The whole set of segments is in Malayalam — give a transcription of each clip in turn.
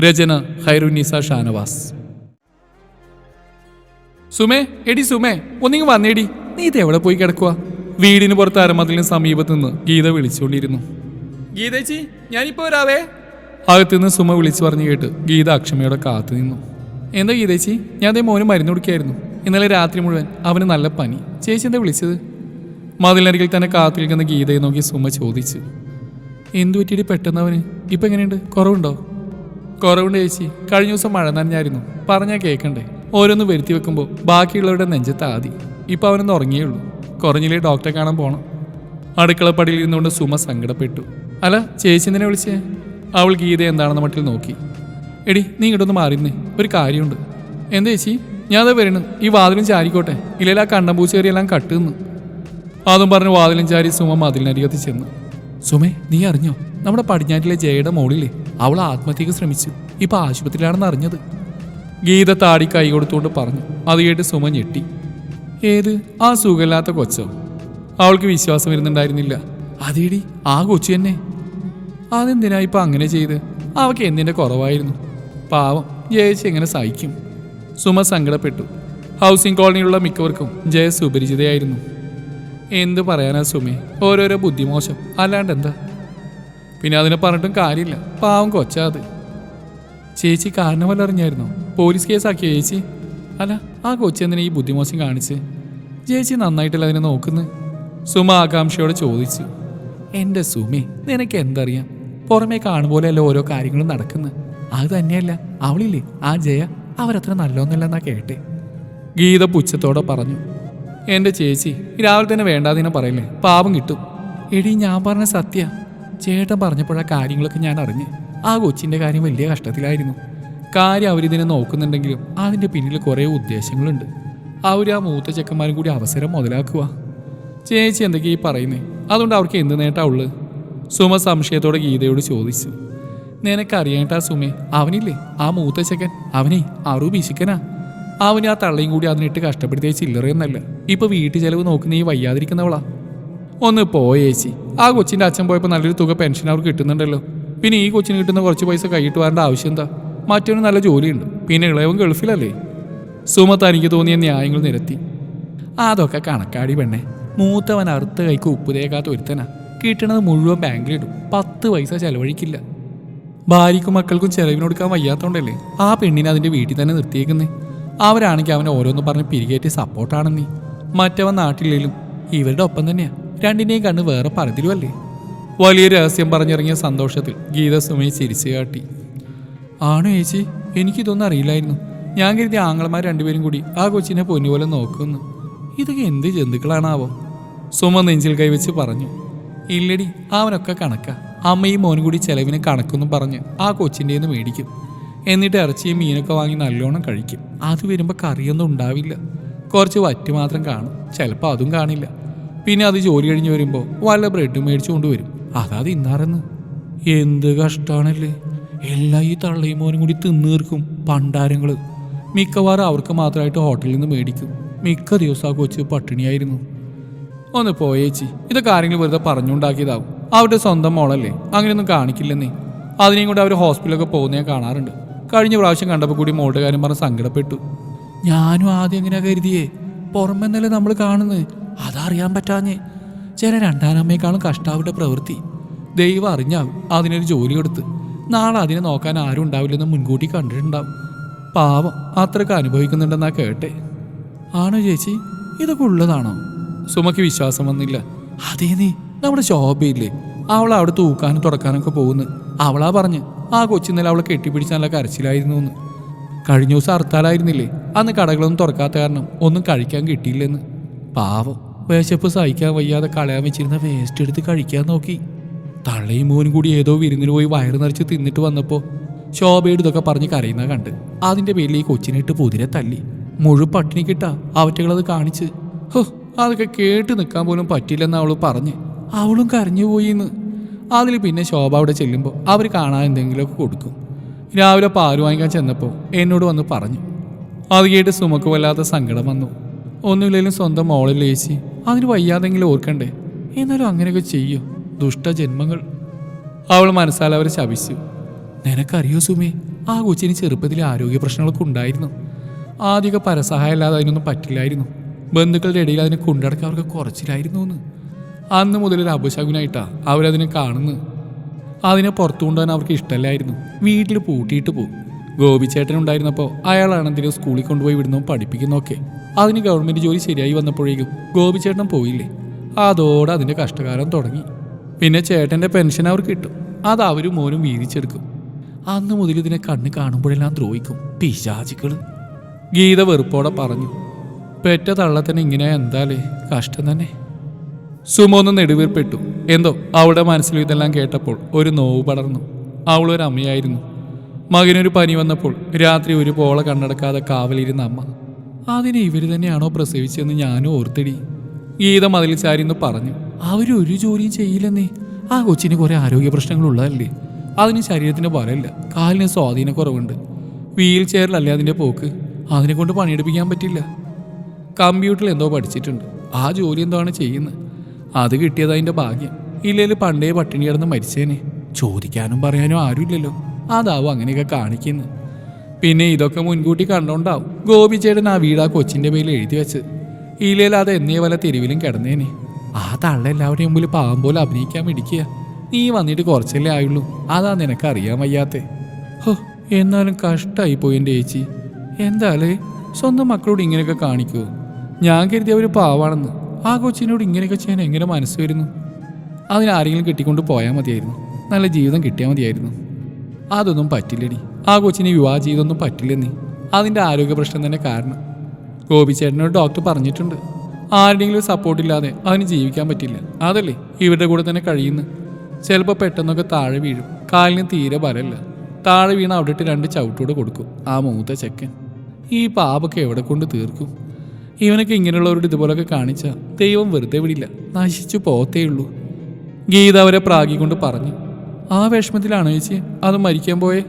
രചന ഹൈറുനിസ ഷാനവാസ്. സുമേ എടി സുമേ ഒന്നിങ്ങ് വന്നേടി. നീ ഇത് എവിടെ പോയി കിടക്കുക വീടിന് പുറത്ത് അരമതിലിന് സമീപത്ത് നിന്ന് ഗീത വിളിച്ചുകൊണ്ടിരുന്നു. ഗീതേച്ചി ഞാനിപ്പോ വരാവേ. അകത്തുനിന്ന് സുമ വിളിച്ചു പറഞ്ഞു കേട്ട് ഗീത അക്ഷമയോടെ കാത്തു നിന്നു. എന്താ ഗീതേച്ചി? ഞാൻ അതേ മോന് മരുന്ന് കൊടുക്കായിരുന്നു. ഇന്നലെ രാത്രി മുഴുവൻ അവന് നല്ല പനി. ചേച്ചി എന്താ വിളിച്ചത്? മതിലരികിൽ തന്നെ കാത്തു നിൽക്കുന്ന ഗീതയെ നോക്കി സുമ ചോദിച്ചു. എന്തു പറ്റിയിട്ട് പെട്ടെന്ന് അവന്? ഇപ്പം എങ്ങനെയുണ്ട്? കുറവുണ്ടോ? കുറവുണ്ട് ചേച്ചി. കഴിഞ്ഞ ദിവസം മഴ നനഞ്ഞായിരുന്നു. പറഞ്ഞാൽ കേൾക്കണ്ടേ ഓരോന്ന് വരുത്തി വെക്കുമ്പോൾ ബാക്കിയുള്ളവരുടെ നെഞ്ചത്ത് ആദി. ഇപ്പം അവനൊന്ന് ഉറങ്ങിയേ ഉള്ളൂ. കുറഞ്ഞില്ലേ ഡോക്ടറെ കാണാൻ പോകണം അടുക്കളപ്പടിയിൽ ഇരുന്നുകൊണ്ട് സുമ സങ്കടപ്പെട്ടു. അല്ല ചേച്ചി എന്തിനെ വിളിച്ചേ? അവൾ ഗീത എന്താണെന്ന് മട്ടിൽ നോക്കി. എടി നീ ഇങ്ങോട്ടൊന്ന് മാറിന്നേ ഒരു കാര്യമുണ്ട്. എന്താ ചേച്ചി? ഞാൻ അതാ വരണം ഈ വാതിലും ചാരിക്കോട്ടെ. ഇല്ലെങ്കിൽ ആ കണ്ടം പൂച്ചേറിയെല്ലാം കട്ടുന്നു അതും പറഞ്ഞ് വാതിലും ചാരി സുമ മതിലിനരികത്ത് ചെന്നു. സുമേ നീ അറിഞ്ഞോ? നമ്മുടെ പടിഞ്ഞാറ്റിലെ ജയയുടെ മോളിലെ അവൾ ആത്മഹത്യക്ക് ശ്രമിച്ചു. ഇപ്പൊ ആശുപത്രിയിലാണെന്ന് അറിഞ്ഞത്. ഗീത താടി കൈ കൊടുത്തുകൊണ്ട് പറഞ്ഞു. അത് കേട്ട് സുമ ഞെട്ടി. ഏത്? ആ സുഖമില്ലാത്ത കൊച്ചോ? അവൾക്ക് വിശ്വാസം വരുന്നുണ്ടായിരുന്നില്ല. അതേടി ആ കൊച്ചു തന്നെ. അതെന്തിനാ ഇപ്പൊ അങ്ങനെ ചെയ്ത്? അവക്ക് എന്തിന്റെ കുറവായിരുന്നു? പാവം ജയച്ച് എങ്ങനെ സഹിക്കും? സുമ സങ്കടപ്പെട്ടു. ഹൗസിംഗ് കോളനിയിലുള്ള മിക്കവർക്കും ജയ സുപരിചിതയായിരുന്നു. എന്ത് പറയാനാ സുമേ? ഓരോരോ ബുദ്ധിമോശം. അല്ലാണ്ട് എന്താ? പിന്നെ അതിനെ പറഞ്ഞിട്ടും കാര്യമില്ല. പാവം കൊച്ചാ അത്. ചേച്ചി കാരണം വല്ല അറിഞ്ഞായിരുന്നോ? പോലീസ് കേസാക്കിയോ ചേച്ചി? അല്ല ആ കൊച്ചി എന്തിനാ ഈ ബുദ്ധിമോശം കാണിച്ച്? ചേച്ചി നന്നായിട്ടല്ല അതിനെ നോക്കുന്നത് സുമ ആകാംക്ഷയോടെ ചോദിച്ചു. എന്റെ സുമി നിനക്ക് എന്തറിയാം? പുറമേ കാണുമ്പോലെയല്ല ഓരോ കാര്യങ്ങളും നടക്കുന്നത് അത് തന്നെയല്ല അവളില്ലേ? ആ ജയ അവരത്ര നല്ലോന്നല്ലെന്നാ കേട്ടെ. ഗീത പുച്ഛത്തോടെ പറഞ്ഞു. എന്റെ ചേച്ചി രാവിലെ തന്നെ വേണ്ടാതിനെ പറയില്ലേ? പാപം കിട്ടും. എടി ഞാൻ പറഞ്ഞ സത്യ. ചേട്ടൻ പറഞ്ഞപ്പോഴാ കാര്യങ്ങളൊക്കെ ഞാൻ അറിഞ്ഞ്. ആ കൊച്ചിന്റെ കാര്യം വലിയ കഷ്ടത്തിലായിരുന്നു. കാര്യം അവരിതിനെ നോക്കുന്നുണ്ടെങ്കിലും അതിന്റെ പിന്നിൽ കുറേ ഉദ്ദേശങ്ങളുണ്ട്. അവർ ആ മൂത്ത ചെക്കന്മാരും കൂടി അവസരം മുതലാക്കുക ചേച്ചി എന്തൊക്കെയാ ഈ പറയുന്നേ? അതുകൊണ്ട് അവർക്ക് എന്ത് നേട്ടാ ഉള്ളത് സുമ സംശയത്തോടെ ഗീതയോട് ചോദിച്ചു. നിനക്കറിയാട്ടാ സുമേ അവനില്ലേ? ആ മൂത്ത ചെക്കൻ അവനെ അറു പിശുക്കനാ അവന് ആ തള്ളയും കൂടി അതിനിട്ട് കഷ്ടപ്പെടുത്തിയ ചില്ലറയൊന്നല്ല. ഇപ്പൊ വീട്ടു ചെലവ് നോക്കുന്ന ഈ വയ്യാതിരിക്കുന്നവളാ. ഒന്ന് പോയേച്ചി ആ കൊച്ചിന്റെ അച്ഛൻ പോയപ്പോൾ നല്ലൊരു തുക പെൻഷൻ അവർക്ക് കിട്ടുന്നുണ്ടല്ലോ. പിന്നെ ഈ കൊച്ചിന് കിട്ടുന്ന കുറച്ച് പൈസ കൈയിട്ട് വരേണ്ട ആവശ്യം എന്താ? മറ്റൊരു നല്ല ജോലിയുണ്ട്. പിന്നെ ഇളയവൻ ഗൾഫിലല്ലേ? സുമ തനിക്ക് തോന്നിയ ന്യായങ്ങൾ നിരത്തി. അതൊക്കെ കണക്കാടി പെണ്ണെ. മൂത്തവൻ അറുത്ത കൈക്ക് ഉപ്പ് തേക്കാത്ത ഒരുത്തനാ. കിട്ടണത് മുഴുവൻ ബാങ്കിലിടും. പത്ത് പൈസ ചെലവഴിക്കില്ല. ഭാര്യയ്ക്കും മക്കൾക്കും ചെലവിനൊടുക്കാൻ വയ്യാത്തോണ്ടല്ലേ ആ പെണ്ണിനെ അതിന്റെ വീട്ടിൽ തന്നെ നിർത്തിയേക്കുന്നേ? അവരാണെങ്കിൽ അവനെ ഓരോന്ന് പറഞ്ഞ് പിരികേറ്റി സപ്പോർട്ടാണെന്നീ മറ്റവൻ നാട്ടിലേലും ഇവരുടെ ഒപ്പം തന്നെയാ. രണ്ടിനെയും കണ്ണ് വേറെ പലതിലുമല്ലേ വലിയ രഹസ്യം പറഞ്ഞിറങ്ങിയ സന്തോഷത്തിൽ ഗീത സുമയെ ചിരിച്ചു കാട്ടി. ആണോ ചേച്ചി? എനിക്കിതൊന്നും അറിയില്ലായിരുന്നു. ഞാൻ കരുതി ആങ്ങളമാർ രണ്ടുപേരും കൂടി ആ കൊച്ചിനെ പൊന്നുപോലെ നോക്കുന്നു. ഇതൊക്കെ എന്ത് ജന്തുക്കളാണാവോ? സുമ നെഞ്ചിൽ കൈവച്ച് പറഞ്ഞു. ഇല്ലടി അവനൊക്കെ കണക്ക. അമ്മയും മോനും കൂടി ചെലവിന് കണക്കൊന്നും പറഞ്ഞ് ആ കൊച്ചിന്റെ നിന്ന് മേടിക്കും. എന്നിട്ട് ഇറച്ചിയും മീനൊക്കെ വാങ്ങി നല്ലോണം കഴിക്കും. അത് വരുമ്പോൾ കറിയൊന്നും ഉണ്ടാവില്ല. കുറച്ച് വറ്റ് മാത്രം കാണും. ചിലപ്പോൾ അതും കാണില്ല. പിന്നെ അത് ജോലി കഴിഞ്ഞ് വരുമ്പോൾ വല്ല ബ്രെഡ് മേടിച്ചു കൊണ്ടുവരും അതാ തിന്നാറെന്ന്. എന്ത് കഷ്ടാണല്ലേ. എല്ലാം ഈ തള്ളയും മോനും കൂടി തിന്നീർക്കും പണ്ടാരങ്ങൾ മിക്കവാറും അവർക്ക് മാത്രമായിട്ട് ഹോട്ടലിൽ നിന്ന് മേടിക്കും. മിക്ക ദിവസം ആ കൊച്ച് പട്ടിണിയായിരുന്നു. ഒന്ന് പോയേച്ചി ഇതൊക്കെ ആരെങ്കിലും വെറുതെ പറഞ്ഞുണ്ടാക്കിയതാവും. അവരുടെ സ്വന്തം മോളല്ലേ അങ്ങനെയൊന്നും കാണിക്കില്ലെന്നേ. അതിനെയും കൂടെ അവർ ഹോസ്പിറ്റലൊക്കെ പോകുന്ന ഞാൻ കാണാറുണ്ട്. കഴിഞ്ഞ പ്രാവശ്യം കണ്ടപ്പോൾ കൂടി മോളുടെ കാര്യം പറഞ്ഞ് സങ്കടപ്പെട്ടു. ഞാനും ആദ്യം എങ്ങനെയാ കരുതിയേ? പുറമെന്നല്ലേ നമ്മൾ കാണുന്നത് അതറിയാൻ പറ്റാഞ്ഞേ. ചില രണ്ടാനമ്മയെക്കാളും കഷ്ടാവിന്റെ പ്രവൃത്തി. ദൈവം അറിഞ്ഞാവും അതിനൊരു ജോലി കൊടുത്ത്. നാളെ അതിനെ നോക്കാൻ ആരും ഉണ്ടാവില്ലെന്ന് മുൻകൂട്ടി കണ്ടിട്ടുണ്ടാവും. പാവം അത്രയ്ക്ക് അനുഭവിക്കുന്നുണ്ടെന്നാ കേട്ടെ. ആണോ ചേച്ചി? ഇതൊക്കെ ഉള്ളതാണോ? സുമയ്ക്ക് വിശ്വാസം വന്നില്ല. അതേ നീ നമ്മുടെ ശോഭയില്ലേ? അവൾ അവിടെ തൂക്കാനും തുറക്കാനൊക്കെ പോകുന്നു. അവളാ പറഞ്ഞ് ആ കൊച്ചിന്നലെ അവളെ കെട്ടിപ്പിടിച്ച് കരച്ചിലായിരുന്നു എന്ന് കഴിഞ്ഞ ദിവസം ഹർത്താലായിരുന്നില്ലേ? അന്ന് കടകളൊന്നും തുറക്കാത്ത കാരണം ഒന്നും കഴിക്കാൻ കിട്ടിയില്ലെന്ന്. പാവം. വിശപ്പ് സഹിക്കാൻ വയ്യാതെ കളയാൻ വെച്ചിരുന്ന വേസ്റ്റ് എടുത്ത് കഴിക്കാൻ നോക്കി. തള്ളയും മോനും കൂടി ഏതോ വിരുന്നിന് പോയി വയറ് നിറച്ച് തിന്നിട്ട് വന്നപ്പോൾ ശോഭയുടെ ഇതൊക്കെ പറഞ്ഞ് കരയുന്ന കണ്ട് അതിന്റെ പേരിൽ ഈ കൊച്ചിനിട്ട് പുതിരെ തല്ലി. മുഴു പട്ടിണി കിട്ടാ അവറ്റകളത് കാണിച്ച്. ഹോ അതൊക്കെ കേട്ട് നിൽക്കാൻ പോലും പറ്റില്ലെന്ന് അവൾ പറഞ്ഞ്. അവളും കരഞ്ഞു പോയിന്ന്. അതിൽ പിന്നെ ശോഭ അവിടെ ചെല്ലുമ്പോൾ അവർ കാണാൻ എന്തെങ്കിലുമൊക്കെ കൊടുക്കും. രാവിലെ പാൽ വാങ്ങിക്കാൻ ചെന്നപ്പോൾ എന്നോട് വന്ന് പറഞ്ഞു. അത് കേട്ട് സുമക്ക് വല്ലാത്ത സങ്കടം വന്നു. ഒന്നുമില്ലെങ്കിലും സ്വന്തം മോളിൽ ലേശി അതിന് വയ്യാതെങ്കിലും ഓർക്കണ്ടേ? എന്നാലും അങ്ങനെയൊക്കെ ചെയ്യോ. ദുഷ്ടജന്മങ്ങൾ അവൾ മനസ്സാൽ അവരെ ശപിച്ചു. നിനക്കറിയോ സുമേ ആ കൊച്ചിന് ചെറുപ്പത്തിൽ ആരോഗ്യ പ്രശ്നങ്ങളൊക്കെ ഉണ്ടായിരുന്നു. ആദ്യമൊക്കെ പരസഹായം അല്ലാതെ അതിനൊന്നും പറ്റില്ലായിരുന്നു. ബന്ധുക്കളുടെ ഇടയിൽ അതിനെ കൊണ്ടടക്കാൻ അവർക്ക് കുറച്ചിലായിരുന്നു എന്ന് അന്ന് മുതൽ ഒരു അപശകുനായിട്ടാ അവരതിനെ കാണുന്നത്. അതിനെ പുറത്തു കൊണ്ടുപോകാൻ അവർക്ക് ഇഷ്ടമല്ലായിരുന്നു. വീട്ടിൽ പൂട്ടിയിട്ട് പോകും ഗോപിച്ചേട്ടൻ ഉണ്ടായിരുന്നപ്പോൾ അയാളാണ് എന്തെങ്കിലും സ്കൂളിൽ കൊണ്ടുപോയി വിടുന്നോ പഠിപ്പിക്കുന്നൊക്കെ. അതിന് ഗവൺമെന്റ് ജോലി ശരിയായി വന്നപ്പോഴേക്കും ഗോപിച്ചേട്ടൻ പോയില്ലേ. അതോടെ അതിന്റെ കഷ്ടകാലം തുടങ്ങി. പിന്നെ ചേട്ടന്റെ പെൻഷൻ അവർക്ക് കിട്ടും. അത് അവരും മോനും വീതിച്ചെടുക്കും. അന്ന് മുതൽ ഇതിനെ കണ്ണ് കാണുമ്പോഴെല്ലാം ദ്രോഹിക്കും പിശാചിക്കൾ. ഗീത വെറുപ്പോടെ പറഞ്ഞു പെറ്റ തള്ളത്തന്നെ ഇങ്ങനെ എന്താലേ? കഷ്ടം തന്നെ. സുമോന്ന് നെടുവീർപ്പെട്ടു. എന്തോ? അവളുടെ മനസ്സിൽ ഇതെല്ലാം കേട്ടപ്പോൾ ഒരു നോവ് പടർന്നു. അവളൊരു അമ്മയായിരുന്നു. മകനൊരു പനി വന്നപ്പോൾ രാത്രി ഒരു പോള കണ്ണടക്കാതെ കാവലിരുന്ന അമ്മ അതിനെ ഇവർ തന്നെയാണോ പ്രസവിച്ചതെന്ന് ഞാനും ഓർത്തിടി. ഗീത മതിൽ ചാരിന്ന് പറഞ്ഞു അവരൊരു ജോലിയും ചെയ്യില്ലെന്നേ. ആ കൊച്ചിന് കുറേ ആരോഗ്യ പ്രശ്നങ്ങളുള്ളതല്ലേ അതിന് ശരീരത്തിന് ബലമില്ല. കാലിന് സ്വാധീനക്കുറവുണ്ട് വീൽ ചെയറിലല്ലേ അതിന്റെ പോക്ക്? അതിനെ കൊണ്ട് പണിയെടുപ്പിക്കാൻ പറ്റില്ല. കമ്പ്യൂട്ടറിൽ എന്തോ പഠിച്ചിട്ടുണ്ട്. ആ ജോലി എന്തോ ആണ് ചെയ്യുന്നത്? അത് കിട്ടിയത് അതിന്റെ ഭാഗ്യം. ഇല്ലെങ്കിൽ പണ്ടേ പട്ടിണി കിടന്ന് മരിച്ചേനെ. ചോദിക്കാനും പറയാനും ആരുമില്ലല്ലോ. അതാവും അങ്ങനെയൊക്കെ കാണിക്കുന്നത് പിന്നെ ഇതൊക്കെ മുൻകൂട്ടി കണ്ടോണ്ടാവും ഗോപിച്ചേട്ടൻ ആ വീട് ആ കൊച്ചിന്റെ പേരിൽ എഴുതി വെച്ച് ഇല്ലെങ്കിൽ അത് എന്നേ വല്ല തെരുവിലും കിടന്നേനെ. ആ തള്ള എല്ലാവരുടെയും മുമ്പിൽ പാവം പോലെ അഭിനയിക്കാൻ പിടിക്കുക നീ വന്നിട്ട് കുറച്ചല്ലേ ആയുള്ളൂ. അതാ നിനക്ക് അറിയാൻ വയ്യാത്തെ. ഹോ എന്നാലും കഷ്ടമായി പോയി എന്റെ ചേച്ചി. എന്താലേ സ്വന്തം മക്കളോട് ഇങ്ങനെയൊക്കെ കാണിക്കുമോ ഞാൻ കരുതിയ ഒരു പാവാണെന്ന്. ആ കൊച്ചിനോട് ഇങ്ങനെയൊക്കെ ചെയ്യാൻ എങ്ങനെ മനസ്സ് വരുന്നു? അതിനാരെങ്കിലും കെട്ടിക്കൊണ്ട് പോയാൽ മതിയായിരുന്നു. നല്ല ജീവിതം കിട്ടിയാൽ മതിയായിരുന്നു. അതൊന്നും പറ്റില്ലടി. ആ കൊച്ചിനെ വിവാഹ പറ്റില്ല നീ. അതിന്റെ ആരോഗ്യ പ്രശ്നം തന്നെ കാരണം. ഗോപിച്ചേട്ടനോട് ഡോക്ടർ പറഞ്ഞിട്ടുണ്ട്. ആരുടെയെങ്കിലും സപ്പോർട്ടില്ലാതെ അതിന് ജീവിക്കാൻ പറ്റില്ല. അതല്ലേ? ഇവരുടെ കൂടെ തന്നെ കഴിയുന്നു. ചിലപ്പോൾ പെട്ടെന്നൊക്കെ താഴെ വീഴും. കാലിന് തീരെ ബലമില്ല. താഴെ വീണ അവിടെ ഇട്ട് രണ്ട് ചവിട്ടൂടെ കൊടുക്കും. ആ മൂത്ത ചെക്കൻ. ഈ പാപൊക്കെ എവിടെ കൊണ്ട് തീർക്കും? ഇവനൊക്കെ ഇങ്ങനെയുള്ളവരോട് ഇതുപോലൊക്കെ കാണിച്ചാൽ ദൈവം വെറുതെ വിടില്ല. നശിച്ചു പോത്തേ ഉള്ളൂ ഗീത അവരെ പ്രാഗിക്കൊണ്ട് പറഞ്ഞു. ആ വിഷമത്തിലാണ് ചേച്ചി? അത് മരിക്കാൻ പോയേ?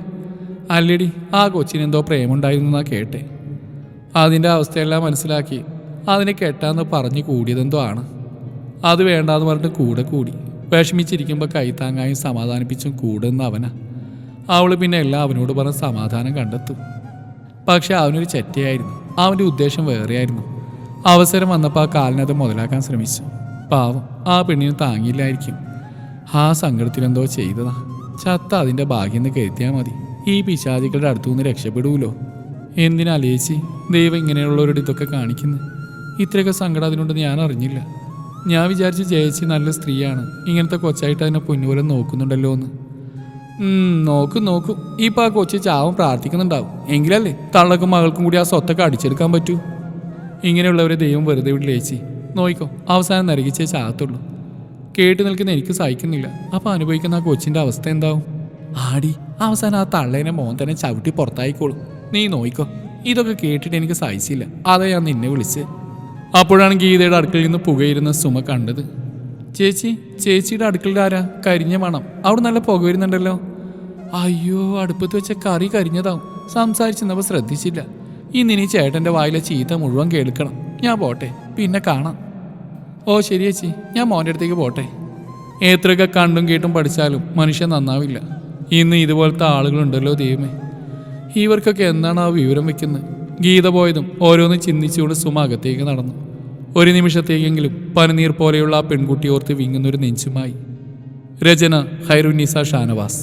അല്ലടി ആ കൊച്ചിന് എന്തോ പ്രേമുണ്ടായിരുന്നു കേട്ടെ. അതിന്റെ അവസ്ഥയെല്ലാം മനസ്സിലാക്കി അതിനെ കെട്ടാന്ന് പറഞ്ഞു കൂടിയതെന്തോ ആണ്. അത് വേണ്ടാന്ന് പറഞ്ഞിട്ട് കൂടെ കൂടി. വിഷമിച്ചിരിക്കുമ്പോൾ കൈത്താങ്ങായും സമാധാനിപ്പിച്ചും കൂടുന്ന അവനാ. അവൾ പിന്നെ എല്ലാം അവനോട് പറഞ്ഞ് സമാധാനം കണ്ടെത്തും. പക്ഷെ അവനൊരു ചെറ്റയായിരുന്നു. അവന്റെ ഉദ്ദേശം വേറെയായിരുന്നു. അവസരം വന്നപ്പോൾ ആ കാലിനത് മുതലാക്കാൻ ശ്രമിച്ചു. പാവം ആ പെണ്ണിന് താങ്ങിയില്ലായിരിക്കും ആ സങ്കടത്തിലെന്തോ ചെയ്തതാ. ചത്ത അതിന്റെ ഭാഗ്യം എന്ന് കരുത്തിയാൽ മതി. ഈ പിശാചികളുടെ അടുത്തു നിന്ന് രക്ഷപ്പെടൂലോ? എന്തിനാ ലേച്ചി ദൈവം ഇങ്ങനെയുള്ളവരുടെ ഇതൊക്കെ കാണിക്കുന്നു. ഇത്രയൊക്കെ സങ്കടം അതിനുണ്ടെന്ന് ഞാൻ അറിഞ്ഞില്ല. ഞാൻ വിചാരിച്ച് ജയച്ചി നല്ല സ്ത്രീയാണ്. ഇങ്ങനത്തെ കൊച്ചായിട്ട് അതിനെ പൊന്നുപോലെ നോക്കുന്നുണ്ടല്ലോ എന്ന്. നോക്കും നോക്കും. ഇപ്പം ആ കൊച്ചു ചാവും പ്രാർത്ഥിക്കുന്നുണ്ടാവും. എങ്കിലല്ലേ തള്ളക്കും മകൾക്കും കൂടി ആ സ്വത്തൊക്കെ അടിച്ചെടുക്കാൻ പറ്റൂ? ഇങ്ങനെയുള്ളവരെ ദൈവം വെറുതെ വിടില്ലേച്ചി നോയിക്കോ അവസാനം നരകിച്ചേ ചാകത്തുള്ളൂ. കേട്ട് നിൽക്കുന്ന എനിക്ക് സഹിക്കുന്നില്ല. അപ്പൊ അനുഭവിക്കുന്ന ആ കൊച്ചിന്റെ അവസ്ഥ എന്താവും? ആടി അവസാനം ആ തള്ളേനെ മോൻ തന്നെ ചവിട്ടി പുറത്തായിക്കോളും. നീ നോയിക്കോ ഇതൊക്കെ കേട്ടിട്ട് എനിക്ക് സഹിച്ചില്ല. അതാ ഞാൻ നിന്നെ വിളിച്ച്. അപ്പോഴാണ് ഗീതയുടെ അടുക്കളയിൽ നിന്ന് പുകയിരുന്ന സുമ കണ്ടത്. ചേച്ചി ചേച്ചിയുടെ അടുക്കളയിൽ ആരാ? കരിഞ്ഞ മണം. അവിടെ നല്ല പുക വരുന്നുണ്ടല്ലോ. അയ്യോ അടുപ്പത്ത് വെച്ച കറി കരിഞ്ഞതാവും. സംസാരിച്ചെന്നപ്പോൾ ശ്രദ്ധിച്ചില്ല. ഇന്നിനി ചേട്ടന്റെ വായിലെ ചീത്ത മുഴുവൻ കേൾക്കണം. ഞാൻ പോട്ടെ പിന്നെ കാണാം. ഓ ശരി ചേച്ചി. ഞാൻ മോന്റെ അടുത്തേക്ക് പോട്ടെ. എത്രയൊക്കെ കണ്ടും കേട്ടും പഠിച്ചാലും മനുഷ്യൻ നന്നാവില്ല. ഇന്ന് ഇതുപോലത്തെ ആളുകളുണ്ടല്ലോ ദൈവമേ. ഇവർക്കൊക്കെ എന്താണ് ആ വിവരം വെക്കുന്നത്? ഗീത പോയതും ഓരോന്ന് ചിന്തിച്ചുകൊണ്ട് സുമ അകത്തേക്ക് നടന്നു. ഒരു നിമിഷത്തേക്കെങ്കിലും പനിനീർ പോലെയുള്ള ആ പെൺകുട്ടി ഓർത്ത് വിങ്ങുന്നൊരു നെഞ്ചുമായി. രചന ഹൈറുന്നീസ ഷാനവാസ്.